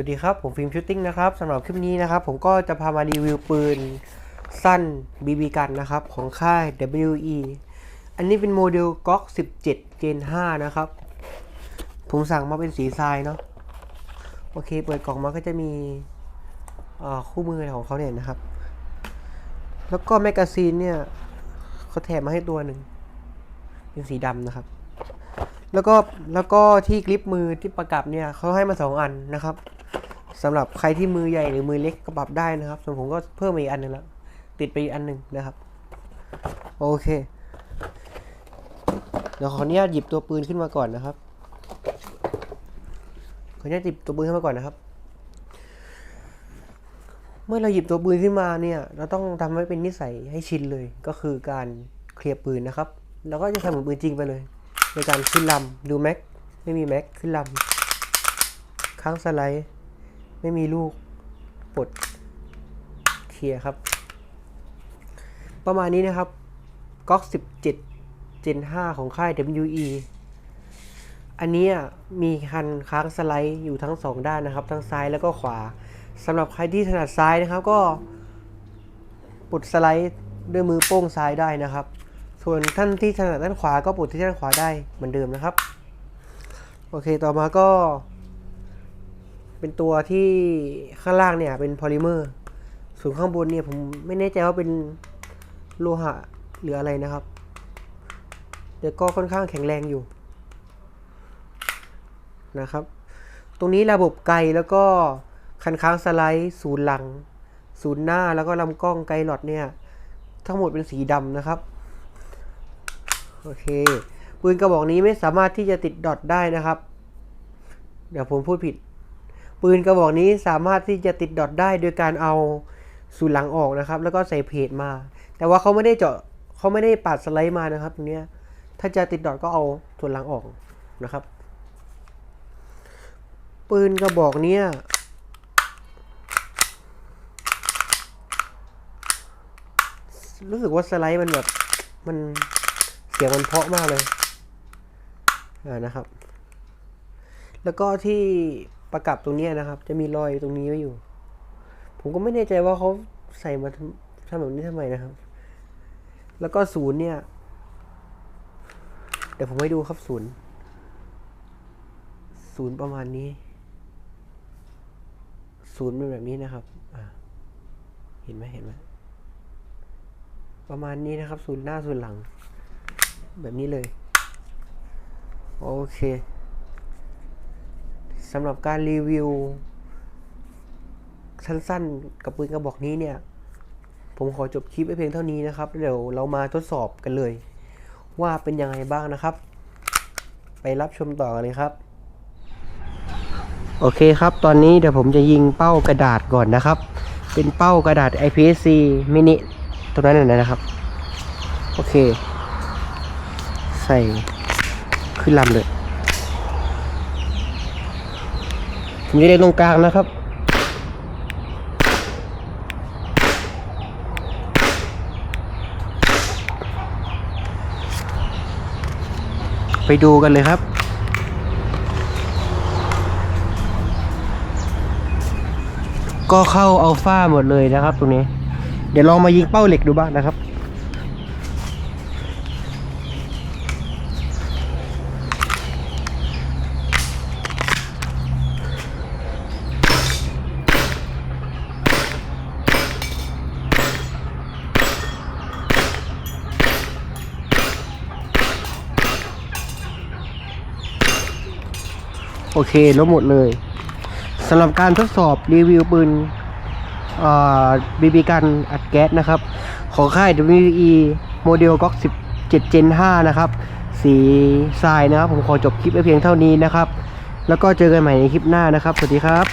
วัสดีครับ ผมฟิล์มชูตติ้งนะครับสำหรับคลิปนี้นะครับ ผมก็จะพามารีวิวปืนสั้น BB กันนะครับ ของค่าย WE อันนี้เป็นโมเดล GOG 17 Gen 5 นะครับ ผมสั่งมาเป็นสีทรายเนาะโอเค เปิดกล่องมาก็จะมีคู่มือของเขาเนี่ยนะครับ แล้วก็แมกกาซีนเนี่ยเขาแถมมาให้ตัวหนึ่ง เป็นสีดำนะครับ แล้วก็แล้วก็ที่กริปมือที่ประกับเนี่ยเขาให้มาสองอันนะครับ สำหรับใครที่มือใหญ่หรือมือเล็กก็ปรับได้นะครับ ส่วนผมก็เพิ่มมาอีกอันหนึงแล้ว ติดไปอีกอันหนึ่งนะครับ โอเค เดี๋ยวขออนุญาตหยิบตัวปืนขึ้นมาก่อนนะครับ ขออนุญาตหยิบตัวปืนขึ้นมาก่อนนะครับ เมื่อเราหยิบตัวปืนขึ้นมาเนี่ย เราต้องทำให้เป็นนิสัยให้ชินเลย ก็คือการเคลียร์ปืนนะครับแล้วก็จะทำเหมือนปืนจริงไปเลย ในการขึ้นลำดูแม็ก ไม่มีแม็กขึ้นลำค้างสไลด์ ไม่มีลูกปลดเคลียร์ครับ ประมาณนี้นะครับก๊อก17 Gen 5 ของค่าย WE อันนี้มีคันค้างสไลด์อยู่ทั้งสองด้านนะครับ ทั้งซ้ายแล้วก็ขวาสำหรับใครที่ถนัดซ้ายนะครับก็ปลดสไลด์ด้วยมือโป้งซ้ายได้นะครับ ส่วนท่านที่ถนัดด้านขวาก็ปลดที่ด้านขวาได้เหมือนเดิมนะครับ โอเคต่อมาก็ เป็นตัวที่ข้างล่างเนี่ยเป็นพอลิเมอร์ ส่วนข้างบนเนี่ยผมไม่แน่ใจว่าเป็นโลหะหรืออะไรนะครับ แต่ก็ค่อนข้างแข็งแรงอยู่นะครับ ตรงนี้ระบบไกลแล้วก็คันค้างสไลด์ศูนย์หลังศูนย์หน้าแล้วก็ลำกล้องไกลหลอดเนี่ย ทั้งหมดเป็นสีดำนะครับ โอเค ปืนกระบอกนี้ไม่สามารถที่จะติดดอทได้นะครับ เดี๋ยวผมพูดผิด ปืนกระบอกนี้สามารถที่จะติดดอทได้โดยการเอาศูนหลังออกนะครับ แล้วก็ใส่เพจมา แต่ว่าเขาไม่ได้เจาะเขาไม่ได้ปาดสไลด์มานะครับตรงเนี้ยถ้าจะติดดอทก็เอาส่วนหลังออกนะครับ ปืนกระบอกเนี้ยรู้สึกว่าสไลด์มันแบบมันเสียงมันเพาะมากเลยอ่านะครับ แล้วก็ที่ ประกับตรงนี้นะครับ จะมีรอยตรงนี้ไว้อยู่ ผมก็ไม่แน่ใจว่าเขาใส่มาทำแบบนี้ทำไมนะครับ แล้วก็ศูนย์เนี่ย เดี๋ยวผมให้ดูครับศูนย์ศูนย์ประมาณนี้ศูนย์เป็นแบบนี้นะครับเห็นไหมเห็นไหมประมาณนี้นะครับศูนย์หน้าศูนย์หลัง แบบนี้เลย โอเค สำหรับการรีวิว สั้นๆ กับปืนกระบอกนี้เนี่ย ผมขอจบคลิปไว้เพียงเท่านี้นะครับ เดี๋ยวเรามาทดสอบกันเลย ว่าเป็นยังไงบ้างนะครับ ไปรับชมต่อกันเลยครับ โอเคครับ ตอนนี้เดี๋ยวผมจะยิงเป้ากระดาษก่อนนะครับ เป็นเป้ากระดาษ IPSC มินิตรงนั้นนะนะครับ โอเค ใส่ขึ้นลำเลย ผมจะเล่นตรงกลางนะครับ ไปดูกันเลยครับก็เข้าอัลฟาหมดเลยนะครับตรงนี้ เดี๋ยวลองมายิงเป้าเหล็กดูบ้างนะครับ โอเคลบหมดเลยสำหรับการทดสอบรีวิวปืนบีบีกันอัดแก๊สนะครับ ของค่าย WE โมเดลก๊อก17 Gen 5 นะครับ สีทรายนะครับ ผมขอจบคลิปไว้เพียงเท่านี้นะครับ แล้วก็เจอกันใหม่ในคลิปหน้านะครับ สวัสดีครับ